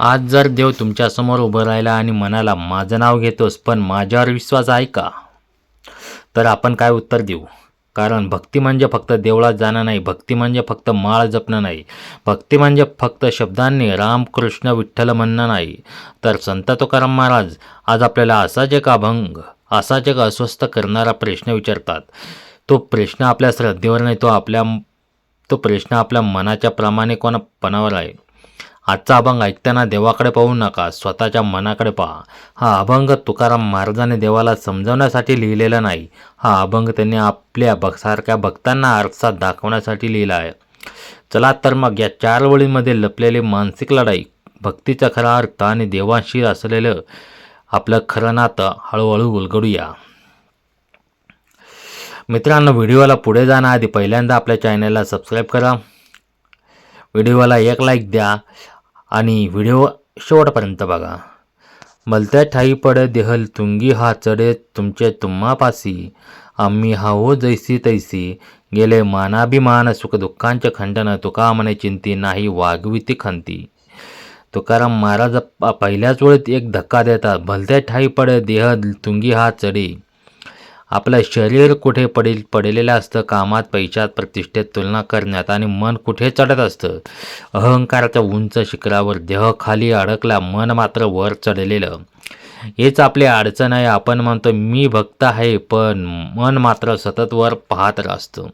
आज जर देव तुमच्यासमोर उभं राहिला आणि म्हणाला माझं नाव घेतोस पण माझ्यावर विश्वास आहे का? तर आपण काय उत्तर देऊ? कारण भक्ती म्हणजे फक्त देवळात जाणं नाही भक्ती म्हणजे फक्त माळ जपणं नाही. भक्ती म्हणजे फक्त शब्दांनी राम कृष्ण विठ्ठल म्हणणं नाही. तर संत तुकाराम महाराज आज आपल्याला असाच एक अभंग असाच एक अस्वस्थ करणारा प्रश्न विचारतात. तो प्रश्न आपल्या श्रद्धेवर नाही तो आपल्या तो प्रश्न आपल्या मनाच्या प्रामाणिकपणावर आहे. आजचा अभंग ऐकताना देवाकडे पाहू नका स्वतःच्या मनाकडे पहा. हा अभंग तुकाराम महाराजाने देवाला समजवण्यासाठी लिहिलेला नाही. हा अभंग त्यांनी आपल्या भक सारख्या भक्तांना आरसात दाखवण्यासाठी लिहिला आहे. चला तर मग या चार वळींमध्ये लपलेली मानसिक लढाई भक्तीचा खरा अर्थ आणि देवांशी असलेलं आपलं खरं नातं हळूहळू उलगडूया. मित्रांनो व्हिडिओला पुढे जाण्याआधी पहिल्यांदा आपल्या चॅनलला सबस्क्राईब करा. व्हिडिओला एक लाईक द्या. आणि व्हिडिओ शेवटपर्यंत बघा. मलत्या ठाई पड देहल तुंगी हा चढे तुमचे तुम्हापासी. आम्ही हा हो जैसी तैसी. गेले मानाभिमान सुख दुःखांचे खंडन तुका म्हणे चिंती नाही वागविती खंती. तुकाराम महाराज पहिल्याच वेळेत एक धक्का देतात. भलत्या ठाई पड देह तुंगी हा चढे आपलं शरीर कुठे पडेल पडलेलं असतं कामात पैशात प्रतिष्ठेत तुलना करण्यात आणि मन कुठे चढत असतं? अहंकाराच्या उंच शिखरावर देह खाली अडकला मन मात्र वर चढलेलं. हेच आपली अडचण आहे. आपण म्हणतो मी भक्त आहे पण मन मात्र सतत वर पाहत असतं.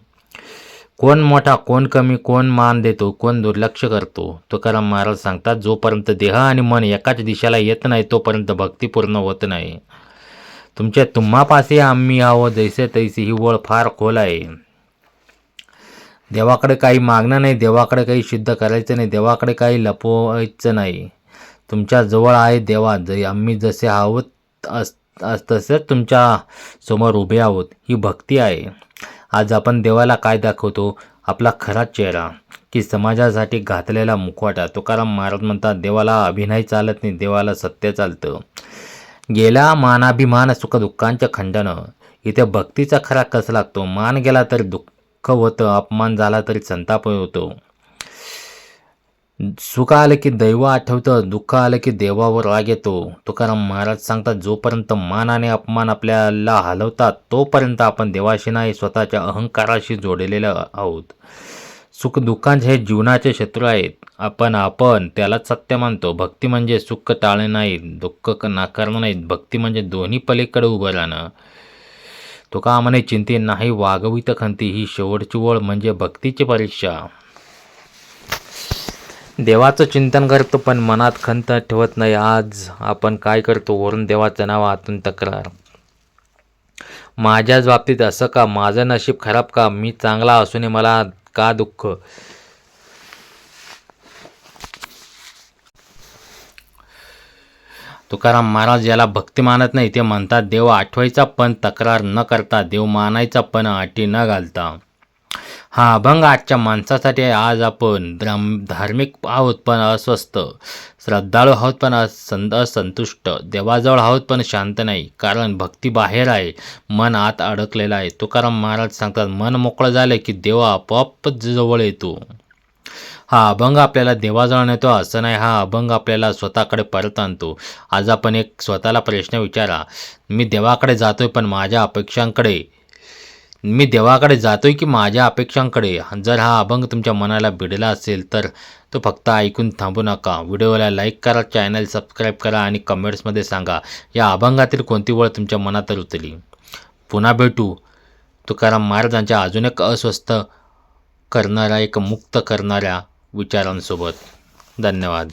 कोण मोठा कोण कमी कोण मान देतो कोण दुर्लक्ष करतो? तुकाराम महाराज सांगतात जोपर्यंत देह आणि मन एकाच दिशेला येत नाही तोपर्यंत भक्ती पूर्ण होत नाही. तुमच्या तुम्हापाशी आम्ही आहो जैसे तैसे ही ओळ फार खोल आहे. देवाकडे काही मागणं नाही देवाकडे काही सिद्ध करायचं नाही देवाकडे काही लपवायचं नाही. तुमच्या जवळ आहे देवा ज आम्ही जसे आहोत अस अस- तसेच तुमच्यासमोर उभे आहोत ही भक्ती आहे. आज आपण देवाला काय दाखवतो? आपला खरा चेहरा की समाजासाठी घातलेला मुखवाटा. तुकाराम महाराज म्हणतात देवाला अभिनय चालत नाही देवाला सत्य चालतं. गेला मानाभिमान सुखदुःखांचं खंडन. इथे भक्तीचा खरा कस लागतो? मान गेला तरी दुःख होतं अपमान झाला तरी संताप होतो. सुख आलं की दैव आठवतं दुःख आलं की देवावर राग येतो. तुकाराम महाराज सांगतात जोपर्यंत मान आणि अपमान आपल्याला हलवतात तोपर्यंत आपण देवाशी नाही स्वतःच्या अहंकाराशी जोडलेलं आहोत. सुखदुःखांचे हे जीवनाचे शत्रू आहेत. आपण आपण त्यालाच सत्य मानतो. भक्ती म्हणजे सुख टाळणे नाही दुःख नाकारणं नाहीत भक्ती म्हणजे दोन्ही पलीकडे उभं राहणं. तुका म्हणे चिंते नाही वागवित खंती. ही शेवटची ओळ म्हणजे भक्तीची परीक्षा. देवाचं चिंतन करतो पण मनात खंत ठेवत नाही. आज आपण काय करतो? वरून देवाचं नाव आतून तक्रार. माझ्याच बाबतीत असं का? माझं नशीब खराब का? मी चांगला असूनही मला का दुःख? तुकाराम महाराज याला भक्ती मानत नाही. ते म्हणतात देव आठवायचा पण तक्रार न करता देव मानायचा पण अटी न घालता. हा अभंग आजच्या माणसासाठी आहे आज आपण द्राम धार्मिक आहोत पण अस्वस्थ. श्रद्धाळू आहोत पण असं असंतुष्ट. देवाजवळ आहोत पण शांत नाही. कारण भक्ती बाहेर आहे. मन आत अडकलेलं आहे. तुकाराम महाराज सांगतात मन मोकळं झालं की देव आपोआप जवळ येतो. हा अभंग आपल्याला देवाजवळ नेतो असं नाही. हा अभंग आपल्याला स्वतःकडे परत आणतो. आज आपण एक स्वतःला प्रश्न विचारा. मी देवाकडे जातोय पण माझ्या अपेक्षांकडे मी देवाकडे जातोय की माझ्या अपेक्षांकडे? जर हा अभंग तुमच्या मनाला भिडला असेल तर तो फक्त ऐकून थांबू नका. व्हिडिओला लाईक करा चॅनल सबस्क्राईब करा आणि कमेंट्समध्ये सांगा या अभंगातील कोणती वळ तुमच्या मनात रुतली? पुन्हा भेटू. तुकाराम महाराजांच्या अजून एक अस्वस्थ करणाऱ्या एक मुक्त करणाऱ्या विचारांसोबत. धन्यवाद.